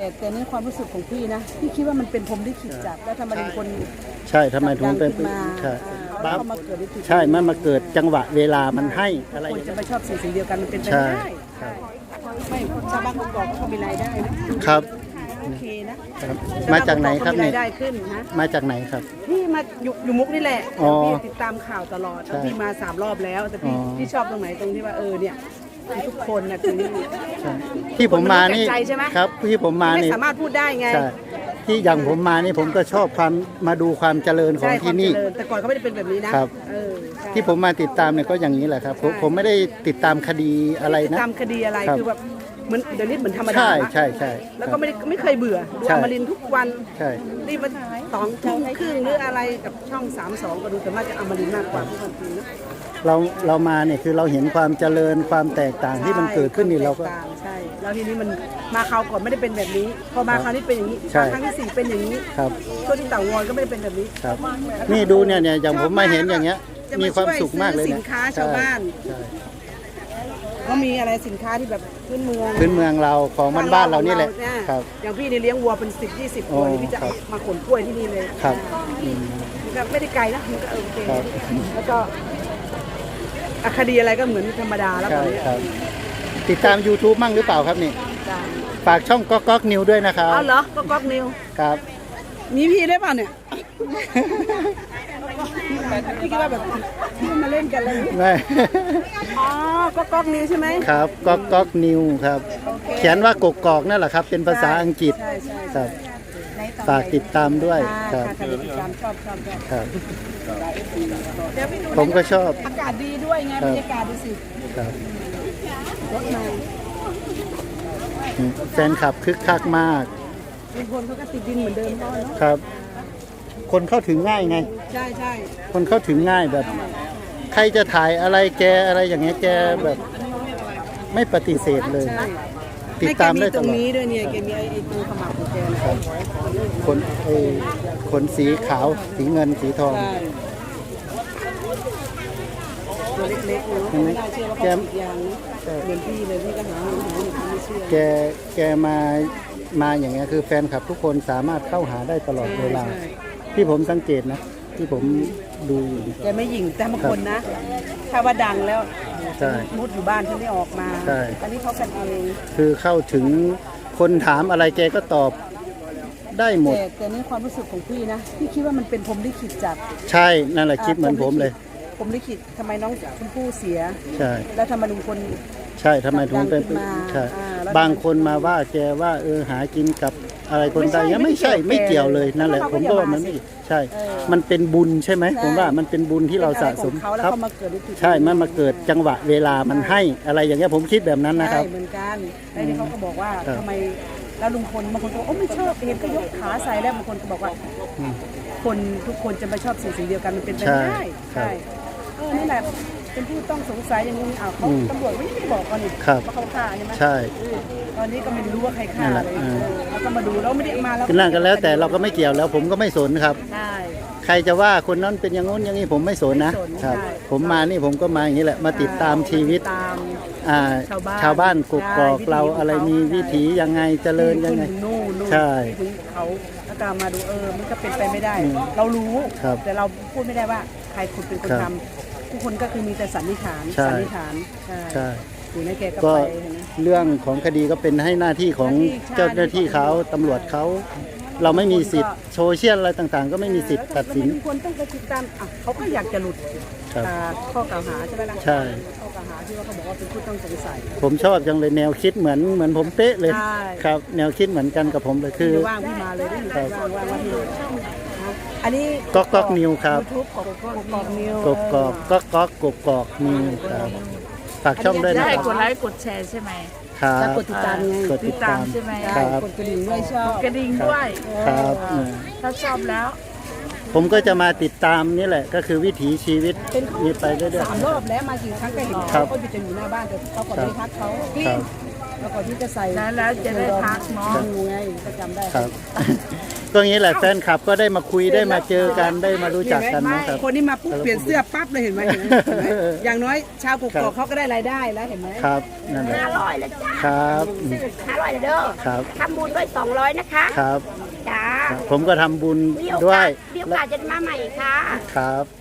แต่แต่ในความรู้สึกของพี่นะพี่คิดว่ามันเป็นพรหมลิขิตจัดแล้วทำไมเป็นคนใช่ทำไมถึงเป็นขึ้นมาใช่อ่าแล้วก็มาเกิดในจุดใช่มันมาเกิดจังหวะเวลามันให้อะไรอคนย่างจะเงี้ยไปชอบสิ่งสิ่งเดียวกันมันเป็นไปใช่ไม่ได้ใช่ไม่คนชาวบ้านกกอกเขามีรายได้นะครับ โอเคนะครับมาจากไหนครับชวเนี่บ้ายกกอกก็มีรายได้ขึ้นนะมาจากไหนครับ พี่มาอยู่อยู่มุกนี่แหละอ๋อพี่ติดตามข่าวตลอดใช่พี่มาสามรอบแล้ว แต่พี่อ๋อ พี่ชอบตรงไหนตรงที่ว่าเออเนี่ยมี ทุกคนนะที่นี่ใช่ที่ผมมานี่คนมันรู้จักใจใช่ไหมครับที่ผมมาไม่นี่สามารถพูดได้ไงใช่ที่อย่างผมมานี่ผมก็ชอบความมาดูความเจริญของใช่ควาที่มนี่เจริญแต่ก่อนเขาไม่ได้เป็นแบบนี้นะครับ เออใช่ ที่ผมมาติดตามเนี่ยก็อย่างนี้แหละครับผมใช่ ผมไม่ได้ติดตามคดีอะไรติดนะ ตามคดีอะไรครับ คือแบบเหมือนเดี๋ยวนี้เหมือนธรรมดาใช่ละใช่ใช่แล้วก็ไม่ได้ไม่เคยเบื่อดูใช่ อมรินทร์ทุกวันใช่ นี่มัน สองทุ่มครึ่งหรืออะไรกับช่องสามสองก็ดูแต่มากจะอมรินทร์มากกว่าที่ความจริงนะเราเรามาเนี่ยคือเราเห็นความเจริญความแตกต่างที่มันเกิดขึ้นนี่เราก็แตต่งใช่แล้วทีนี้มันมาคราวก่อนไม่ได้เป็นแบบนี้ พอมาคราวนี้เป็นอย่างนี้ใช่ครั้งที่สี่เป็นอย่างนี้ครับช่วงที่เต่างอยก็ไม่ได้เป็นแบบนี้ ครับ นี่ดูเนี่ยเนี่ยอย่างผมมาเห็นอย่างเงี้ย จะมีความสุขมากเลยช่วยซื้อสินะนค้าชาวบ้าน ใช่ ก็มีอะไรสินค้าที่แบบพื้นเมืองพื้นเมืองเราของบ้านบ้านเรานี่แหละของเราครับ อย่างพี่นี่เลี้ยงวัวเป็นสิบยี่สิบตัวอ๋อนี่พี่จะครับมาขนกล้วยที่นี่เลยครับอืมมันก็ไม่ได้ไกลนะมันก็เออโอเคครับแล้วก็อะคดีอะไรก็เหมือนธรรมดาแล้วตใช่อนนี้ครับติดตาม YouTube มั่งหรือเปล่าครับนี่จ้ะฝากช่องก๊อกก๊อกนิวด้วยนะครับเอาเหรอก็ก๊อกนิวครับมีพี่ได้ป่ะเนี่ย พี่คิดว่าแบบพี่มาเล่นกันเลยไม่อ๋อก็ก๊อกนิวใช่ไหมครับก๊อกก๊อกนิวครับโอเคเขียนว่ากกกอกนั่นแหละครับ เป็นภาษาอังกฤษใช่ใช่ครัใช่บฝากติดตามด้วยค่ะครับค่ะค่ะติดตามชอบชอบชอบครับเดี๋ยวไปดูผมก็ชอบอากาศดีด้วยไงครับบรรยากาศดูสิครับรถมาแฟนคลับคึกคักมากลุงพลเขาก็ติดดินเหมือนเดิมพ่อเนาะครับ คนเข้าถึงง่ายไง ใช่ใช่คนเข้าถึงง่ายแบบ ใครจะถ่ายอะไรแกอะไรอย่างเงี้ยแกแบบไม่ปฏิเสธเลย ใช่ติดตามได้ให้แกตตรงลอดนี้ด้วยเนี่ยแกมีไอ้ไอ้ตรงขมับของแกนะขนเออขนสีขาวสีเงินสีทอง ใช่ตัวเล็กๆเนาะเห็นไหมไม่น่าเชื่อว่าแกเขาติดยางนะเหมือนพี่เลยพี่ก็หาหาอยู่พี่ไม่เชื่อแกแกมามาอย่างเงี้ยคือแฟนคลับทุกคนสามารถเข้าหาได้ตลอดเวลา ใช่ ที่ผมสังเกตนะ ที่ผมดูอยู่แกไม่หยิ่งแต่บางคนนะ ถ้าว่าดังแล้วใช่มุดอยู่บ้านฉันไม่ออกมา ใช่ อันนี้เขากันเองคือเข้าถึงคนถามอะไรแกก็ตอบได้หมด แต่แต่ในความรู้สึกของพี่นะ พี่คิดว่ามันเป็นพรหมลิขิตจัดใช่นั่นแหละคิดเหมือนผมเลยพรหมลิขิตทำไมน้องชมพู่เสีย ใช่ แล้วทำไมลุงพล ใช่ทำไมถึงเป็นดังขึ้นมาใช่อ่าแล้ว บางคนมาว่าแกว่าเออหากินกับ อะไรคนใดไม่ไม่ใช่ใช่ไม่ไม่เกี่เกี่ยยววเลเลยยนั่นแหละแล้วผมเราก็ก็ว่ามันอย่ามาไม่สิใช่เออมันเป็นบุญใช่ไหมใช่ผมว่ามันเป็นบุญที่เราสะสมเป็นอะไรของเขาแล้วครับเขามาเกิดในจุดใช่มันมาเกิดจังหวะเวลามันให้อะไรอย่างเงี้ยผมคิดแบบนั้นนะครับใช่เหมือนกันแล้วนี่เขาก็บอกว่าครับทำไมแล้วลุงพลบางคนก็บอกโอ้ไม่ชอบเห็นก็ยกขาใส่แล้วบางคนก็บอกว่าอืมคนทุกคนจะไม่ชอบสิ่งสิ่งเดียวกันมันเป็นไปใช่ไม่ได้ครับใช่เออนี่แหละ เป็นผู้ต้องสงสัยอย่างนี้อ้าวเขาอืมตำรวจไม่ได้บอกก่อนนี่ครับ ว่าเขาฆ่าใช่ไหมใช่เออตอนนี้ก็ไม่รู้ว่าใครฆ่านั่นแหละเลยอืมเออ แล้วก็มาดูแล้วไม่ได้มาแล้วคือนั่นก็แล้วแต่เราก็ไม่เกี่ยวแล้ว ผมก็ไม่สนครับ ใช่ ใครจะว่าคนนั้นเป็นอย่างงู้นอย่างนี้ผมไม่สนนะไม่สนครับ ใช่ ผมมานี่ผมก็มาอย่างนี้แหละมาติดตามชีวิตตาม อ่าชาวบ้านชาวบ้านกกอกใช่เราวิถีของอะไรเขามีใช่วิถียังไงเจริญยังไงขึ้นถึนู่นนู่นใช่ถึงเขาแล้วตามมาดูเออมันก็เป็นไปไม่ได้ อืมเรารู้ ครับแต่เราพูดไม่ได้ว่าใครคุณเป็นคนครับทำ ทุกคนก็คือมีแต่สันนิษฐานใช่ สันิษฐานใช่ใช่ อยู่ในแกก็ก็ไปเห็นไหม เรื่องของคดีก็เป็นให้หน้าที่ของหน้าที่เจ้าหน้าที่เขาตำรวจเขา เราไม่มีสิทธิ์โซเชียลอะไรต่างๆ ก็ไม่มีสิทธิ์ตัดสิน แล้วมีคนต้องไปติดตามอะเขาก็อยากจะหลุดครับอ่าข้อกล่าวหาใช่ไหมล่ะใช่ ข้อกล่าวหาที่ว่าเขาบอกว่าเป็นผู้ต้องสงสัย ผมชอบจังเลยแนวคิดเหมือนเหมือนผมเป๊ะเลยใช่ ครับ แนวคิดเหมือนกันกับผมเลยคือพี่ว่างพี่มาเลยได้ไหมครับว่างว่างว่างพี่เลยนะ อันนี้ก๊อกก๊อกนิวครับยูทูบของกอกกอกนิวกกกอกก็ก๊อกกกกอกมีครับฝากช่องด้วยนะได้ครับกดไลค์กดแชร์ใช่ไหมครับแล้วกดติดตามไงกดติดตามติดตามใช่ไหมคใช่รับกดกระดิ่งด้วยชอบกระดิ่งด้วยครับเออถ้าชอบแล้ว ผมก็จะมาติดตามนี่แหละ ก็คือวิถีชีวิตเป็นเขามีไปเรื่อยสามรอบแล้วมากี่ครั้งก็เห็นครัเขาบก็อยู่จะอยู่หน้าบ้านแต่เขาก่อนได้พักเขากลิ้ครังบแล้วก่อนที่จะใส่แล้วแล้วจะได้พักเนอะดูไงก็จำได้ๆครับ ก็งี้แหละแฟนคลับก็ได้มาคุยได้มาเจอกันได้มารู้จักกันนะครับ คนนี้มาปุ๊บเปลี่ยนเสื้อปั๊บเลยเห็นไหมเห็นไหมเห็นไหมอย่างน้อยชาวกครักอกบเขาก็ได้รายได้แล้วเห็นไหมครับนั่นแหละห้าร้อยเลยจ้าครับอืมห้าร้อยเด้อครับทำบุญด้วยสองร้อยนะคะครับจ้าผมก็ทำบุญมีโอด้วกายสมีโอกาสจะมาใหม่ค่ะครับ